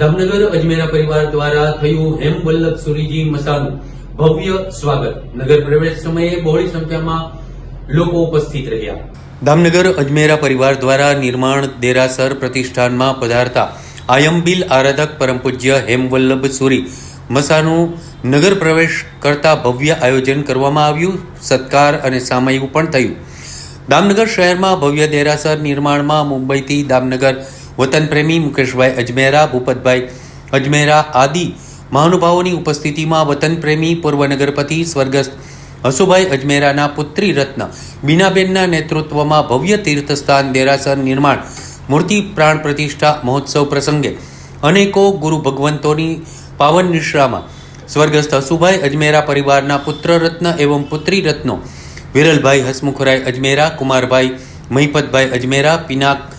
દામનગર અજમેરા પરિવાર દ્વારા થયું હેમવલ્લભ સુરીજી મસાનું ભવ્ય સ્વાગત. નગર પ્રવેશ સમયે બહોળી સંખ્યામાં લોકો ઉપસ્થિત રહ્યા. દામનગર અજમેરા પરિવાર દ્વારા નિર્માણ દેરાસર પ્રતિષ્ઠાનમાં પધારતા આયંબિલ આરાધક પરમ પૂજ્ય હેમવલ્લભ સુરી મસાનું નગર પ્રવેશ કરતા ભવ્ય આયોજન કરવામાં આવ્યું, સત્કાર અને સામયિક પણ થયું. દામનગર શહેરમાં ભવ્ય દેરાસર નિર્માણમાં મુંબઈથી દામનગર વતન પ્રેમી મુકેશભાઈ અજમેરા, ભૂપતભાઈ અજમેરા આદિ મહાનુભાવોની ઉપસ્થિતિમાં વતન પ્રેમી પૂર્વ નગરપતિ સ્વર્ગસ્થ હસુભાઈ અજમેરાના પુત્રી રત્ન બીનાબેનના નેતૃત્વમાં ભવ્ય તીર્થસ્થાન દેરાસર નિર્માણ મૂર્તિ પ્રાણ પ્રતિષ્ઠા મહોત્સવ પ્રસંગે અનેકો ગુરુ ભગવંતોની પાવન નિશ્રામાં સ્વર્ગસ્થ હસુભાઈ અજમેરા પરિવારના પુત્ર રત્ન એવં પુત્રી રત્નો વિરલભાઈ હસમુખરાય અજમેરા, કુમારભાઈ મહિપતભાઈ અજમેરા, પિનાક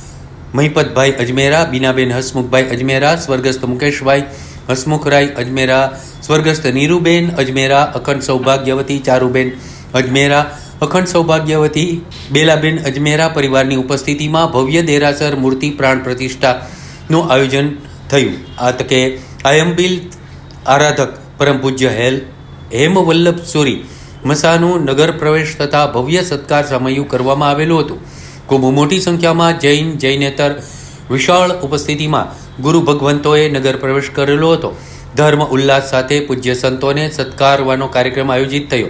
મહિપતભાઈ અજમેરા, બીનાબેન હસમુખભાઈ અજમેરા, સ્વર્ગસ્થ મુકેશભાઈ હસમુખરાય અજમેરા, સ્વર્ગસ્થ નીરુબેન અજમેરા, અખંડ સૌભાગ્યવતી ચારુબેન અજમેરા, અખંડ સૌભાગ્યવતી બેલાબેન અજમેરા પરિવારની ઉપસ્થિતિમાં ભવ્ય દેરાસર મૂર્તિ પ્રાણ પ્રતિષ્ઠાનું આયોજન થયું. આ તકે આયંબિલ આરાધક પરમ પૂજ્ય હેલ હેમવલ્લભ સોરી મસાનું નગર પ્રવેશ તથા ભવ્ય સત્કાર સમયું કરવામાં આવેલું હતું. ખૂબ મોટી સંખ્યામાં જૈન, જૈનેતર વિશાળ ઉપસ્થિતિમાં ગુરુ ભગવંતોએ નગર પ્રવેશ કરેલો હતો. ધર્મ ઉલ્લાસ સાથે પૂજ્ય સંતોને સત્કારવાનો કાર્યક્રમ આયોજિત થયો.